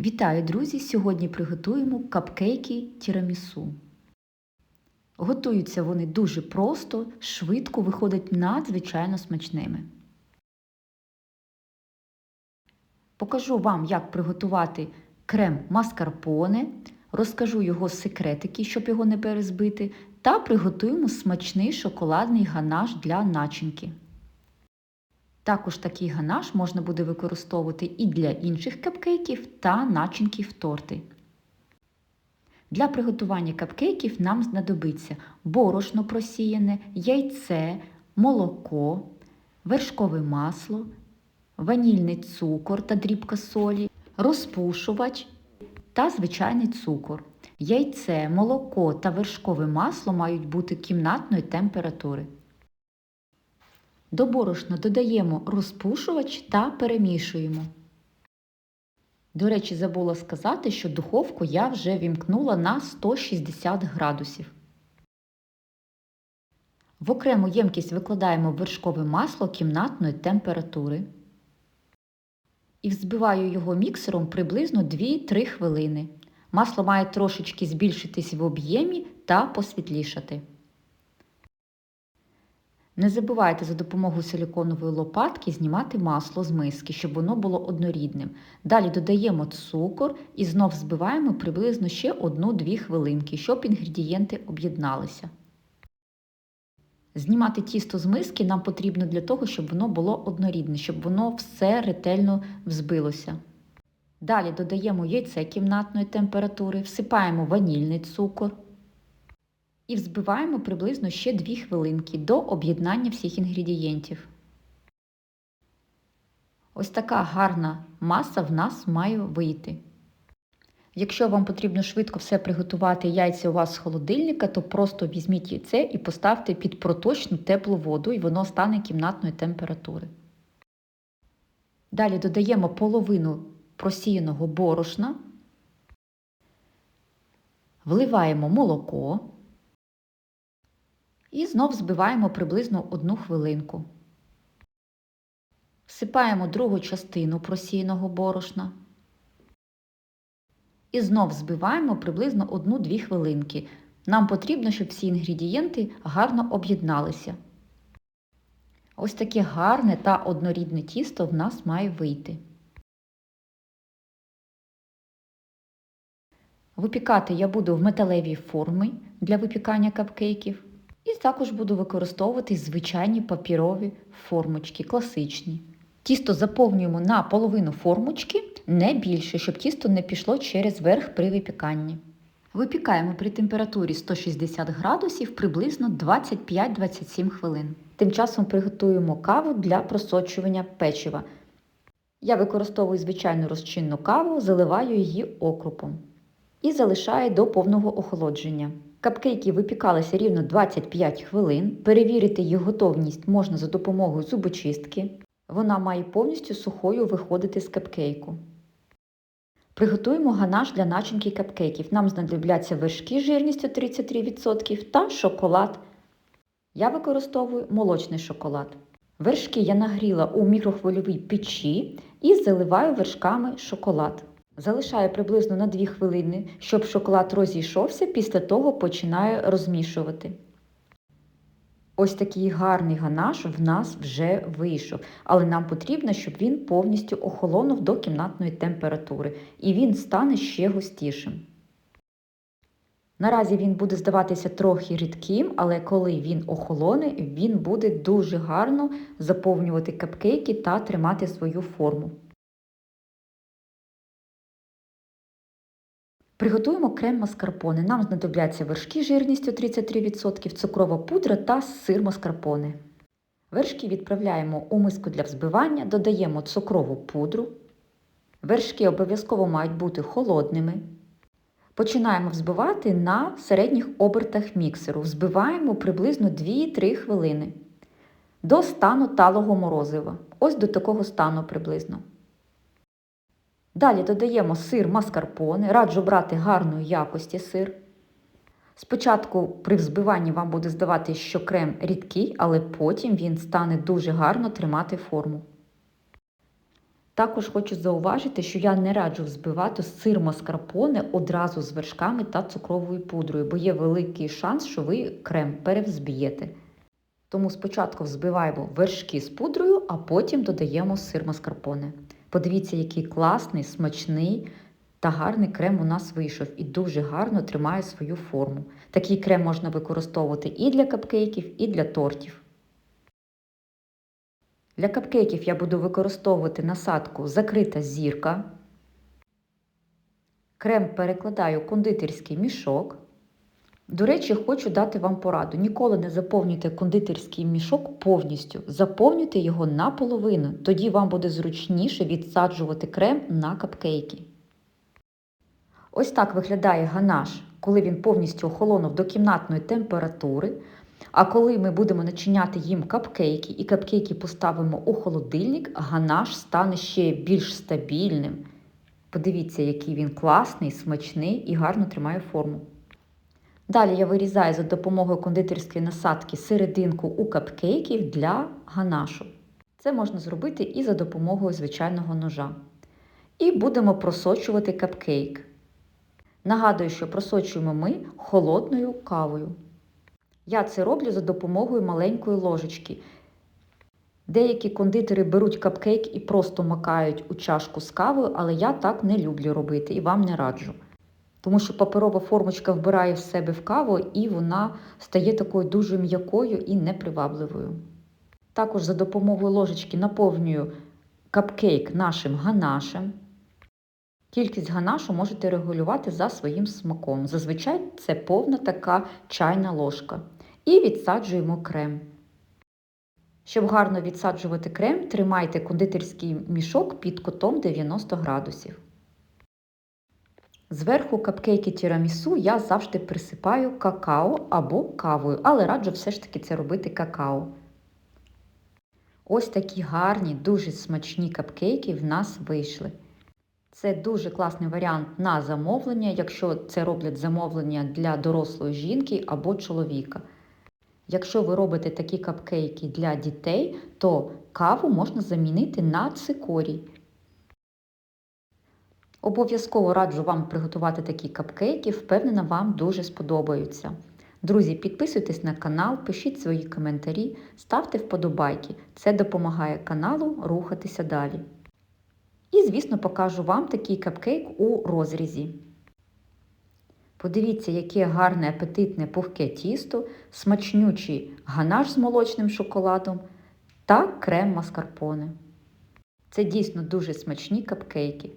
Вітаю, друзі! Сьогодні приготуємо капкейки тірамісу. Готуються вони дуже просто, швидко виходять надзвичайно смачними. Покажу вам, як приготувати крем маскарпоне, розкажу його секретики, щоб його не перезбити, та приготуємо смачний шоколадний ганаш для начинки. Також такий ганаш можна буде використовувати і для інших капкейків та начинків торти. Для приготування капкейків нам знадобиться борошно просіяне, яйце, молоко, вершкове масло, ванільний цукор та дрібка солі, розпушувач та звичайний цукор. Яйце, молоко та вершкове масло мають бути кімнатної температури. До борошна додаємо розпушувач та перемішуємо. До речі, забула сказати, що духовку я вже вімкнула на 160 градусів. В окрему ємкість викладаємо вершкове масло кімнатної температури і взбиваю його міксером приблизно 2-3 хвилини. Масло має трошечки збільшитись в об'ємі та посвітлішати. Не забувайте за допомогою силіконової лопатки знімати масло з миски, щоб воно було однорідним. Далі додаємо цукор і знов збиваємо приблизно ще 1-2 хвилинки, щоб інгредієнти об'єдналися. Знімати тісто з миски нам потрібно для того, щоб воно було однорідне, щоб воно все ретельно взбилося. Далі додаємо яйце кімнатної температури, всипаємо ванільний цукор і взбиваємо приблизно ще 2 хвилинки до об'єднання всіх інгредієнтів. Ось така гарна маса в нас має вийти. Якщо вам потрібно швидко все приготувати яйця у вас з холодильника, то просто візьміть яйце і поставте під проточну теплу воду, і воно стане кімнатної температури. Далі додаємо половину просіяного борошна, вливаємо молоко. І знов збиваємо приблизно одну хвилинку. Всипаємо другу частину просіяного борошна. І знов збиваємо приблизно 1-2 хвилинки. Нам потрібно, щоб всі інгредієнти гарно об'єдналися. Ось таке гарне та однорідне тісто в нас має вийти. Випікати я буду в металевій формі для випікання капкейків. І також буду використовувати звичайні папірові формочки, класичні. Тісто заповнюємо на половину формочки, не більше, щоб тісто не пішло через верх при випіканні. Випікаємо при температурі 160 градусів приблизно 25-27 хвилин. Тим часом приготуємо каву для просочування печива. Я використовую звичайну розчинну каву, заливаю її окропом і залишаю до повного охолодження. Капкейки випікалися рівно 25 хвилин. Перевірити їх готовність можна за допомогою зубочистки. Вона має повністю сухою виходити з капкейку. Приготуємо ганаш для начинки капкейків. Нам знадобляться вершки жирністю 33% та шоколад. Я використовую молочний шоколад. Вершки я нагріла у мікрохвильовій печі і заливаю вершками шоколад. Залишаю приблизно на 2 хвилини, щоб шоколад розійшовся, після того починаю розмішувати. Ось такий гарний ганаш в нас вже вийшов, але нам потрібно, щоб він повністю охолонув до кімнатної температури і він стане ще густішим. Наразі він буде здаватися трохи рідким, але коли він охолоне, він буде дуже гарно заповнювати капкейки та тримати свою форму. Приготуємо крем маскарпоне. Нам знадобляться вершки жирністю 33%, цукрова пудра та сир маскарпоне. Вершки відправляємо у миску для взбивання, додаємо цукрову пудру. Вершки обов'язково мають бути холодними. Починаємо взбивати на середніх обертах міксеру. Взбиваємо приблизно 2-3 хвилини до стану талого морозива. Ось до такого стану приблизно. Далі додаємо сир маскарпоне, раджу брати гарної якості сир. Спочатку при взбиванні вам буде здавати, що крем рідкий, але потім він стане дуже гарно тримати форму. Також хочу зауважити, що я не раджу взбивати сир маскарпоне одразу з вершками та цукровою пудрою, бо є великий шанс, що ви крем перевзб'єте. Тому спочатку взбиваємо вершки з пудрою, а потім додаємо сир маскарпоне. Подивіться, який класний, смачний та гарний крем у нас вийшов і дуже гарно тримає свою форму. Такий крем можна використовувати і для капкейків, і для тортів. Для капкейків я буду використовувати насадку закрита зірка. Крем перекладаю в кондитерський мішок. До речі, хочу дати вам пораду. Ніколи не заповнюйте кондитерський мішок повністю. Заповнюйте його наполовину. Тоді вам буде зручніше відсаджувати крем на капкейки. Ось так виглядає ганаш, коли він повністю охолонув до кімнатної температури. А коли ми будемо начиняти їм капкейки і капкейки поставимо у холодильник, ганаш стане ще більш стабільним. Подивіться, який він класний, смачний і гарно тримає форму. Далі я вирізаю за допомогою кондитерської насадки серединку у капкейків для ганашу. Це можна зробити і за допомогою звичайного ножа. І будемо просочувати капкейк. Нагадую, що просочуємо ми холодною кавою. Я це роблю за допомогою маленької ложечки. Деякі кондитери беруть капкейк і просто макають у чашку з кавою, але я так не люблю робити і вам не раджу. Тому що паперова формочка вбирає в себе в каву і вона стає такою дуже м'якою і непривабливою. Також за допомогою ложечки наповнюю капкейк нашим ганашем. Кількість ганашу можете регулювати за своїм смаком. Зазвичай це повна така чайна ложка. І відсаджуємо крем. Щоб гарно відсаджувати крем, тримайте кондитерський мішок під кутом 90 градусів. Зверху капкейки тірамісу я завжди присипаю какао або кавою, але раджу все ж таки це робити какао. Ось такі гарні, дуже смачні капкейки в нас вийшли. Це дуже класний варіант на замовлення, якщо це роблять замовлення для дорослої жінки або чоловіка. Якщо ви робите такі капкейки для дітей, то каву можна замінити на цикорій. Обов'язково раджу вам приготувати такі капкейки, впевнена, вам дуже сподобаються. Друзі, підписуйтесь на канал, пишіть свої коментарі, ставте вподобайки. Це допомагає каналу рухатися далі. І, звісно, покажу вам такий капкейк у розрізі. Подивіться, яке гарне апетитне пухке тісто, смачнючий ганаш з молочним шоколадом та крем маскарпоне. Це дійсно дуже смачні капкейки.